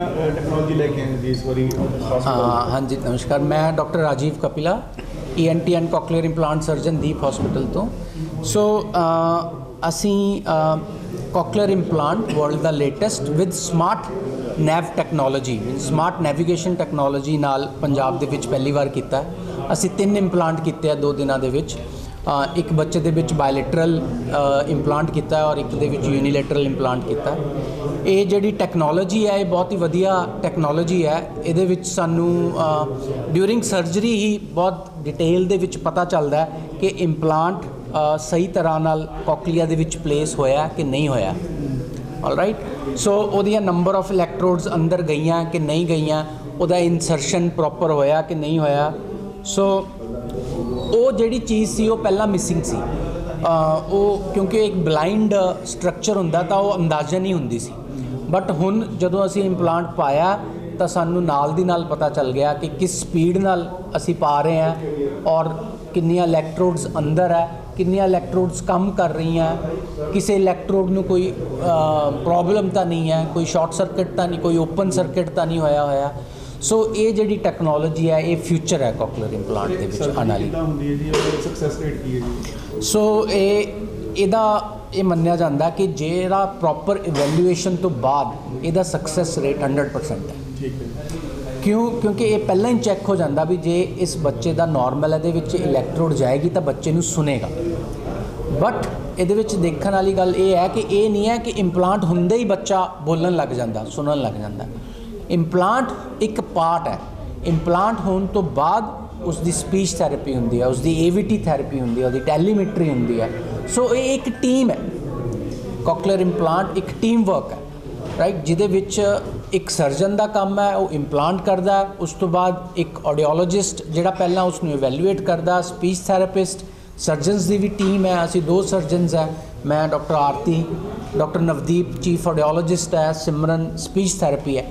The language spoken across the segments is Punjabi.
ਟੈਕਨੋਲੋਜੀ ਲੈ ਕੇ ਆਏ ਜੀ ਇਸ ਵਾਰੀ ਹਾਂ, ਹਾਂਜੀ, ਨਮਸਕਾਰ। ਮੈਂ doctor Rajiv Kapila ENT and cochlear implant surgeon Deep hospital ਤੋਂ। ਸੋ ਅਸੀਂ cochlear implant world the latest with smart nav technology smart navigation technology ਨਾਲ ਪੰਜਾਬ ਦੇ ਵਿੱਚ ਪਹਿਲੀ ਵਾਰ ਕੀਤਾ। ਅਸੀਂ ਤਿੰਨ ਇੰਪਲਾਂਟ ਕੀਤੇ ਆ ਦੋ ਦਿਨਾਂ ਦੇ ਵਿੱਚ। ਇੱਕ ਬੱਚੇ ਦੇ ਵਿੱਚ ਬਾਇਲੇਟਰਲ ਇੰਪਲਾਂਟ ਕੀਤਾ ਔਰ ਇੱਕ ਦੇ ਵਿੱਚ ਯੂਨੀਲੇਟਰਲ ਇੰਪਲਾਂਟ ਕੀਤਾ ਇਹ ਜਿਹੜੀ ਟੈਕਨੋਲੋਜੀ ਹੈ, ਇਹ ਬਹੁਤ ਹੀ ਵਧੀਆ ਟੈਕਨੋਲੋਜੀ ਹੈ। ਇਹਦੇ ਵਿੱਚ ਸਾਨੂੰ ਡਿਊਰਿੰਗ ਸਰਜਰੀ ਹੀ ਬਹੁਤ ਡਿਟੇਲ ਦੇ ਵਿੱਚ ਪਤਾ ਚੱਲਦਾ ਹੈ ਕਿ ਇੰਪਲਾਂਟ ਸਹੀ ਤਰ੍ਹਾਂ ਨਾਲ ਕੋਕਲੀਆ ਦੇ ਵਿੱਚ ਪਲੇਸ ਹੋਇਆ ਕਿ ਨਹੀਂ ਹੋਇਆ। ਆਲਰਾਈਟ ਸੋ ਉਹਦੀਆਂ ਨੰਬਰ ਆਫ ਇਲੈਕਟ੍ਰੋਡਸ ਅੰਦਰ ਗਈਆਂ ਕਿ ਨਹੀਂ ਗਈਆਂ, ਉਹਦਾ ਇਨਸਰਸ਼ਨ ਪ੍ਰੋਪਰ ਹੋਇਆ ਕਿ ਨਹੀਂ ਹੋਇਆ। ਸੋ ਉਹ ਜਿਹੜੀ ਚੀਜ਼ ਸੀ, ਉਹ ਪਹਿਲਾਂ ਮਿਸਿੰਗ ਸੀ। ਉਹ ਕਿਉਂਕਿ ਇੱਕ ਬਲਾਈਂਡ ਸਟਰਕਚਰ ਹੁੰਦਾ, ਤਾਂ ਉਹ ਅੰਦਾਜ਼ਾ ਨਹੀਂ ਹੁੰਦੀ ਸੀ। ਬਟ ਹੁਣ ਜਦੋਂ ਅਸੀਂ ਇੰਪਲਾਂਟ ਪਾਇਆ, ਤਾਂ ਸਾਨੂੰ ਨਾਲ ਦੀ ਨਾਲ ਪਤਾ ਚੱਲ ਗਿਆ ਕਿ ਕਿਸ ਸਪੀਡ ਨਾਲ ਅਸੀਂ ਪਾ ਰਹੇ ਹਾਂ ਔਰ ਕਿੰਨੀਆਂ ਇਲੈਕਟ੍ਰੋਡਸ ਅੰਦਰ ਹੈ, ਕਿੰਨੀਆਂ ਇਲੈਕਟ੍ਰੋਡਸ ਕੰਮ ਕਰ ਰਹੀਆਂ। ਕਿਸੇ ਇਲੈਕਟ੍ਰੋਡ ਨੂੰ ਕੋਈ ਪ੍ਰੋਬਲਮ ਤਾਂ ਨਹੀਂ ਹੈ, ਕੋਈ ਸ਼ਾਰਟ ਸਰਕਟ ਤਾਂ ਨਹੀਂ, ਕੋਈ ਓਪਨ ਸਰਕਟ ਤਾਂ ਨਹੀਂ ਹੋਇਆ ਹੋਇਆ। ਸੋ ਇਹ ਜਿਹੜੀ ਟੈਕਨੋਲੋਜੀ ਹੈ ਇਹ ਫਿਊਚਰ ਹੈ ਕੋਕਲਰ ਇੰਪਲਾਂਟ ਦੇ ਵਿੱਚ ਆਉਣ ਵਾਲੀ ਕਿੱਦਾਂ ਹੁੰਦੀ ਹੈ ਜੀ? ਉਹਦਾ ਸਕਸੈਸ ਰੇਟ ਕੀ ਹੈ ਜੀ? ਸੋ ਇਹ ਇਹਦਾ ਇਹ ਮੰਨਿਆ ਜਾਂਦਾ ਕਿ ਜਿਹੜਾ ਪ੍ਰੋਪਰ ਇਵੈਲੂਏਸ਼ਨ ਤੋਂ ਬਾਅਦ ਇਹਦਾ ਸਕਸੈਸ ਰੇਟ 100% ਹੈ। ਠੀਕ ਹੈ ਕਿਉਂ ਕਿਉਂਕਿ ਇਹ ਪਹਿਲਾਂ ਹੀ ਚੈੱਕ ਹੋ ਜਾਂਦਾ ਵੀ ਜੇ ਇਸ ਬੱਚੇ ਦਾ ਨਾਰਮਲ ਇਹਦੇ ਵਿੱਚ ਇਲੈਕਟ੍ਰੋਡ ਜਾਏਗੀ ਤਾਂ ਬੱਚੇ ਨੂੰ ਸੁਨੇਗਾ। ਬਟ ਇਹਦੇ ਵਿੱਚ ਦੇਖਣ ਵਾਲੀ ਗੱਲ ਇਹ ਹੈ ਕਿ ਇਹ ਨਹੀਂ ਹੈ ਕਿ ਇੰਪਲਾਂਟ ਹੁੰਦੇ ਹੀ ਬੱਚਾ ਬੋਲਣ ਲੱਗ ਜਾਂਦਾ ਸੁਣਨ ਲੱਗ ਜਾਂਦਾ। ਇੰਪਲਾਂਟ ਇੱਕ ਪਾਰਟ ਹੈ। ਇੰਪਲਾਂਟ ਹੋਣ ਤੋਂ ਬਾਅਦ ਉਸ ਦੀ ਸਪੀਚ ਥੈਰੇਪੀ ਹੁੰਦੀ ਹੈ ਉਸ ਦੀ ਏਵੀਟੀ ਥੈਰੇਪੀ ਹੁੰਦੀ ਹੈ, ਉਹਦੀ ਟੈਲੀਮੈਟਰੀ ਹੁੰਦੀ ਹੈ। ਸੋ ਇਹ ਇੱਕ ਟੀਮ ਹੈ। ਕੋਕਲੀਅਰ ਇੰਪਲਾਂਟ ਇੱਕ ਟੀਮ ਵਰਕ ਹੈ। ਰਾਈਟ ਜਿਹਦੇ ਵਿੱਚ ਇੱਕ ਸਰਜਨ ਦਾ ਕੰਮ ਹੈ, ਉਹ ਇੰਪਲਾਂਟ ਕਰਦਾ ਉਸ ਤੋਂ ਬਾਅਦ ਇੱਕ ਆਡੀਓਲੋਜਿਸਟ ਜਿਹੜਾ ਪਹਿਲਾਂ ਉਸ ਨੂੰ ਇਵੈਲੂਏਟ ਕਰਦਾ ਸਪੀਚ ਥੈਰੇਪਿਸਟ ਸਰਜਨਸ ਦੀ ਵੀ ਟੀਮ ਹੈ, ਅਸੀਂ ਦੋ ਸਰਜਨਸ ਹੈ। ਮੈਂ doctor Aarti doctor Navdeep chief audiologist ਹੈ, ਸਿਮਰਨ ਸਪੀਚ ਥੈਰੇਪੀ ਹੈ।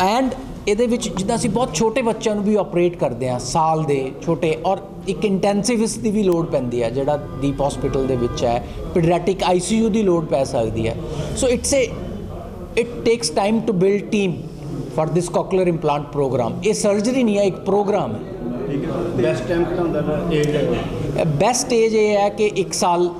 ਐਂਡ ਇਹਦੇ ਵਿੱਚ ਜਿੱਦਾਂ ਅਸੀਂ ਬਹੁਤ ਛੋਟੇ ਬੱਚਿਆਂ ਨੂੰ ਵੀ ਆਪਰੇਟ ਕਰਦੇ ਹਾਂ ਸਾਲ ਦੇ ਛੋਟੇ ਔਰ ਇੱਕ ਇੰਟੈਂਸਿਵਿਸਟ ਦੀ ਵੀ ਲੋੜ ਪੈਂਦੀ ਹੈ ਜਿਹੜਾ ਦੀਪ ਹਸਪੀਟਲ ਦੇ ਵਿੱਚ ਹੈ ਪੀਡੀਆਟ੍ਰਿਕ ਆਈਸੀਯੂ ਦੀ ਲੋੜ ਪੈ ਸਕਦੀ ਹੈ। So it's a it takes time to build team for this cochlear implant program ਇਹ ਸਰਜਰੀ ਨਹੀਂ ਹੈ ਇੱਕ ਪ੍ਰੋਗਰਾਮ ਹੈ। ਠੀਕ ਹੈ। ਬੈਸਟ ਟਾਈਮ ਕਿਹੜਾ ਹੁੰਦਾ ਹੈ। ਏਜ ਬੈਸਟ ਏਜ ਇਹ ਹੈ ਕਿ 1 ਸਾਲ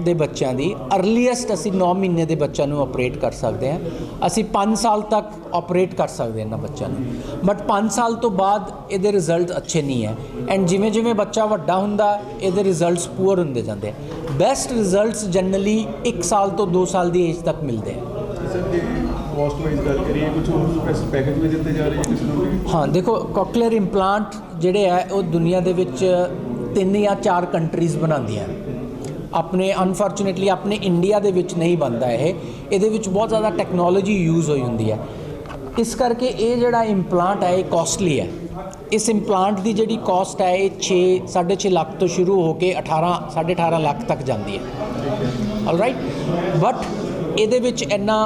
ਦੇ ਬੱਚਿਆਂ ਦੀ ਅਰਲੀਐਸਟ ਅਸੀਂ 9 ਮਹੀਨੇ ਦੇ ਬੱਚਿਆਂ ਨੂੰ ਆਪਰੇਟ ਕਰ ਸਕਦੇ ਹਾਂ। ਅਸੀਂ 5 ਸਾਲ ਤੱਕ ਆਪਰੇਟ ਕਰ ਸਕਦੇ ਹਾਂ ਇਹਨਾਂ ਬੱਚਿਆਂ ਨੂੰ। ਬਟ 5 ਸਾਲ ਤੋਂ ਬਾਅਦ ਇਹਦੇ ਰਿਜ਼ਲਟ ਅੱਛੇ ਨਹੀਂ ਹੈ। ਐਂਡ ਜਿਵੇਂ ਜਿਵੇਂ ਬੱਚਾ ਵੱਡਾ ਹੁੰਦਾ ਇਹਦੇ ਰਿਜ਼ਲਟਸ ਪੂਅਰ ਹੁੰਦੇ ਜਾਂਦੇ ਆ। ਬੈਸਟ ਰਿਜ਼ਲਟਸ ਜਨਰਲੀ 1 ਸਾਲ ਤੋਂ 2 ਸਾਲ ਦੀ ਏਜ ਤੱਕ ਮਿਲਦੇ ਆ। ਸਰ ਜੇ ਕੋਸਟ ਵਾਈਜ਼ ਗੱਲ ਕਰੀਏ ਕੁਝ ਹੋਰ ਪੈਸੇ ਪੈਕੇਜ ਵੀ ਦਿੱਤੇ ਜਾ ਰਹੇ ਹੈ ਕਿਸ ਨੂੰ ਵੀ? ਹਾਂ ਦੇਖੋ ਕੋਕਲੀਅਰ ਇੰਪਲਾਂਟ ਜਿਹੜੇ ਹੈ ਉਹ ਦੁਨੀਆ ਦੇ ਵਿੱਚ ਤਿੰਨ ਜਾਂ ਚਾਰ ਕੰਟਰੀਜ਼ ਬਣਾਉਂਦੀਆਂ। ਆਪਣੇ ਅਨਫੋਰਚੂਨੇਟਲੀ ਆਪਣੇ ਇੰਡੀਆ ਦੇ ਵਿੱਚ ਨਹੀਂ ਬਣਦਾ ਇਹ। ਇਹਦੇ ਵਿੱਚ ਬਹੁਤ ਜ਼ਿਆਦਾ ਟੈਕਨੋਲੋਜੀ ਯੂਜ਼ ਹੋਈ ਹੁੰਦੀ ਹੈ। ਇਸ ਕਰਕੇ ਇਹ ਜਿਹੜਾ ਇੰਪਲਾਂਟ ਹੈ, ਇਹ ਕਾਸਟਲੀ ਹੈ। ਇਸ ਇੰਪਲਾਂਟ ਦੀ ਜਿਹੜੀ ਕਾਸਟ ਹੈ, ਇਹ 6 6.5 ਲੱਖ ਤੋਂ ਸ਼ੁਰੂ ਹੋ ਕੇ 18 18.5 ਲੱਖ ਤੱਕ ਜਾਂਦੀ ਹੈ। ਆਲਰਾਈਟ ਬਟ ਇਹਦੇ ਵਿੱਚ ਇੰਨਾ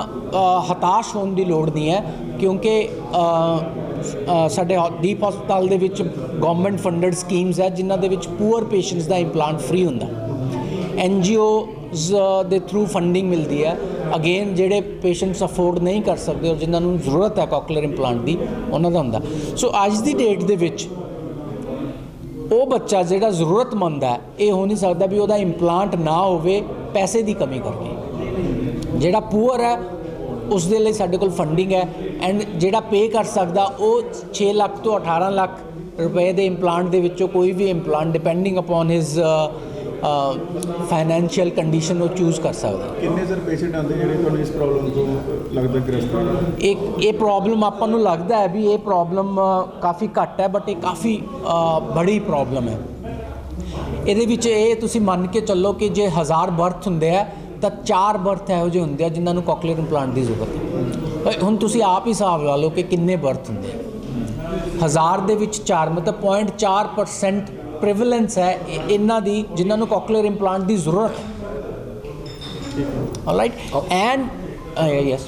ਹਤਾਸ਼ ਹੋਣ ਦੀ ਲੋੜ ਨਹੀਂ ਹੈ, ਕਿਉਂਕਿ ਸਾਡੇ ਦੀਪ ਹਸਪਤਾਲ ਦੇ ਵਿੱਚ ਗਵਰਨਮੈਂਟ ਫੰਡਡ ਸਕੀਮਸ ਹੈ, ਜਿਨ੍ਹਾਂ ਦੇ ਵਿੱਚ ਪੂਅਰ ਪੇਸ਼ੈਂਟਸ ਦਾ ਇੰਪਲਾਂਟ ਫ੍ਰੀ ਹੁੰਦਾ। ਐਨ ਜੀ ਓਜ਼ ਦੇ ਥਰੂ ਫੰਡਿੰਗ ਮਿਲਦੀ ਹੈ। ਅਗੇਨ ਜਿਹੜੇ ਪੇਸ਼ੈਂਟਸ ਅਫੋਰਡ ਨਹੀਂ ਕਰ ਸਕਦੇ ਔਰ ਜਿਨ੍ਹਾਂ ਨੂੰ ਜ਼ਰੂਰਤ ਹੈ ਕੋਕਲਰ ਇੰਪਲਾਂਟ ਦੀ, ਉਹਨਾਂ ਦਾ ਹੁੰਦਾ। ਸੋ ਅੱਜ ਦੀ ਡੇਟ ਦੇ ਵਿੱਚ ਉਹ ਬੱਚਾ ਜਿਹੜਾ ਜ਼ਰੂਰਤਮੰਦ ਹੈ, ਇਹ ਹੋ ਨਹੀਂ ਸਕਦਾ ਵੀ ਉਹਦਾ ਇੰਪਲਾਂਟ ਨਾ ਹੋਵੇ, ਪੈਸੇ ਦੀ ਕਮੀ ਕਰਕੇ। ਜਿਹੜਾ ਪੂਅਰ ਹੈ, ਉਸ ਦੇ ਲਈ ਸਾਡੇ ਕੋਲ ਫੰਡਿੰਗ ਹੈ ਐਂਡ ਜਿਹੜਾ ਪੇ ਕਰ ਸਕਦਾ, ਉਹ 6 ਲੱਖ ਤੋਂ 18 ਲੱਖ ਰੁਪਏ ਦੇ ਇੰਪਲਾਂਟ ਦੇ ਵਿੱਚੋਂ ਕੋਈ ਵੀ implant depending upon his financial condition ਉਹ ਚੂਜ਼ ਕਰ ਸਕਦਾ। ਕਿੰਨੇ ਸਰ ਪੇਸ਼ੈਂਟ ਆਉਂਦੇ ਜਿਹੜੇ ਤੁਹਾਨੂੰ ਇਸ ਪ੍ਰੋਬਲਮ ਤੋਂ ਲੱਗਦਾ ਗ੍ਰਸਤ ਹੈ ਇੱਕ ਇਹ ਪ੍ਰੋਬਲਮ ਆਪਾਂ ਨੂੰ ਲੱਗਦਾ ਹੈ ਵੀ ਇਹ ਪ੍ਰੋਬਲਮ ਕਾਫੀ ਘੱਟ ਹੈ ਬਟ ਇਹ ਕਾਫੀ ਬੜੀ ਪ੍ਰੋਬਲਮ ਹੈ। ਇਹਦੇ ਵਿੱਚ ਇਹ ਤੁਸੀਂ ਮੰਨ ਕੇ ਚੱਲੋ ਕਿ ਜੇ ਹਜ਼ਾਰ ਬਰਥ ਹੁੰਦੇ ਆ ਤਾਂ ਚਾਰ ਬਰਥ ਇਹੋ ਜਿਹੇ ਹੁੰਦੇ ਆ ਜਿਨ੍ਹਾਂ ਨੂੰ ਕੋਕਲੀਅਰ ਇੰਪਲਾਂਟ ਦੀ ਜ਼ਰੂਰਤ ਹੈ। ਹੁਣ ਤੁਸੀਂ ਆਪ ਹੀ ਹਿਸਾਬ ਲਾ ਲਓ ਕਿ ਕਿੰਨੇ ਬਰਥ ਹੁੰਦੇ ਆ। ਹਜ਼ਾਰ ਦੇ ਵਿੱਚ 4 ਮਤਲਬ 0.4% ਪ੍ਰੀਵੈਲੈਂਸ ਹੈ ਇ- ਇਹਨਾਂ ਦੀ ਜਿਨ੍ਹਾਂ ਨੂੰ ਕੋਕਲੀਅਰ ਇੰਪਲਾਂਟ ਦੀ ਜ਼ਰੂਰਤ ਹੈ ਆਲਰਾਈਟ ਐਂਡ ਯੈਸ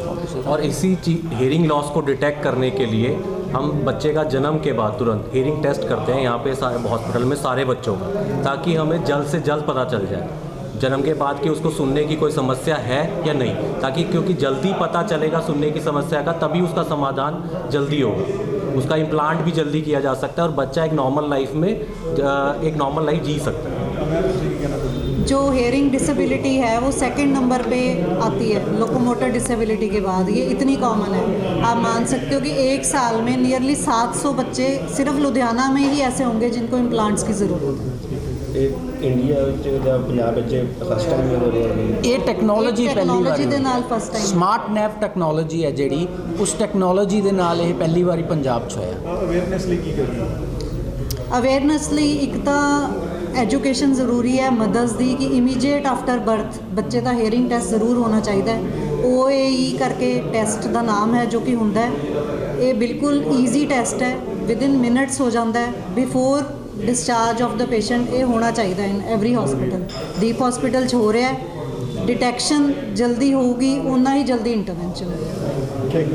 और इसी हेयरिंग लॉस को डिटेक्ट करने के लिए हम बच्चे का जन्म के बाद तुरंत हेयरिंग टेस्ट करते हैं यहाँ पे सारे हॉस्पिटल में सारे बच्चों का ताकि हमें जल्द से जल्द पता चल जाए जन्म के बाद कि उसको सुनने की कोई समस्या है या नहीं ताकि क्योंकि जल्दी पता चलेगा सुनने की समस्या का तभी उसका समाधान जल्दी होगा उसका इम्प्लांट भी जल्दी किया जा सकता है और बच्चा एक नॉर्मल लाइफ में एक नॉर्मल लाइफ जी सकता है। जो हेयरिंग डिसेबिलिटी है, वो सेकंड नंबर पे आती है लोकोमोटर डिसेबिलिटी के बाद। ये इतनी कॉमन है। आप मान सकते हो कि एक साल में नियरली 700 बच्चे सिर्फ़ लुधियाना में ही ऐसे होंगे जिनको इम्प्लांट्स की ज़रूरत है। ਇਹ ਇੰਡੀਆ ਵਿੱਚ ਜਾਂ ਪੰਜਾਬ ਵਿੱਚ ਫਸਟ ਟਾਈਮ ਹੋ ਰਿਹਾ ਹੈ ਇਹ ਟੈਕਨੋਲੋਜੀ ਪਹਿਲੀ ਵਾਰੀ ਦੇ ਨਾਲ first time। Smart nav technology ਹੈ ਜਿਹੜੀ ਉਸ ਟੈਕਨੋਲੋਜੀ ਦੇ ਨਾਲ ਇਹ ਪਹਿਲੀ ਵਾਰੀ ਪੰਜਾਬ 'ਚ ਹੋਇਆ। ਅਵੇਅਰਨੈਸ ਲਈ ਕੀ ਕਰਨਾ? ਅਵੇਅਰਨੈਸ ਲਈ ਇੱਕ ਤਾਂ ਐਜੂਕੇਸ਼ਨ ਜ਼ਰੂਰੀ ਹੈ ਮਦਰਸ ਦੀ ਕਿ ਇਮੀਡੀਏਟ ਆਫਟਰ ਬਰਥ ਬੱਚੇ ਦਾ ਹੀਅਰਿੰਗ ਟੈਸਟ ਜ਼ਰੂਰ ਹੋਣਾ ਚਾਹੀਦਾ ਹੈ। OAE ਕਰਕੇ ਟੈਸਟ ਦਾ ਨਾਮ ਹੈ ਜੋ ਕਿ ਹੁੰਦਾ ਹੈ। ਇਹ ਬਿਲਕੁਲ ਈਜ਼ੀ ਟੈਸਟ ਹੈ। ਵਿਦਿਨ ਮਿੰਟਸ ਹੋ ਜਾਂਦਾ ਹੈ। ਬਿਫੋਰ ਡਿਸਚਾਰਜ ਆਫ ਦਾ ਪੇਸ਼ੈਂਟ ਇਹ ਹੋਣਾ ਚਾਹੀਦਾ in every hospital Deep hospital 'ਚ ਹੋ ਰਿਹਾ ਹੈ। ਡਿਟੈਕਸ਼ਨ ਜਲਦੀ ਹੋਊਗੀ ਉਨਾ ਹੀ ਜਲਦੀ ਇੰਟਰਵੈਂਸ਼ਨ ਹੋਵੇਗਾ ਥੈਂਕ ਯੂ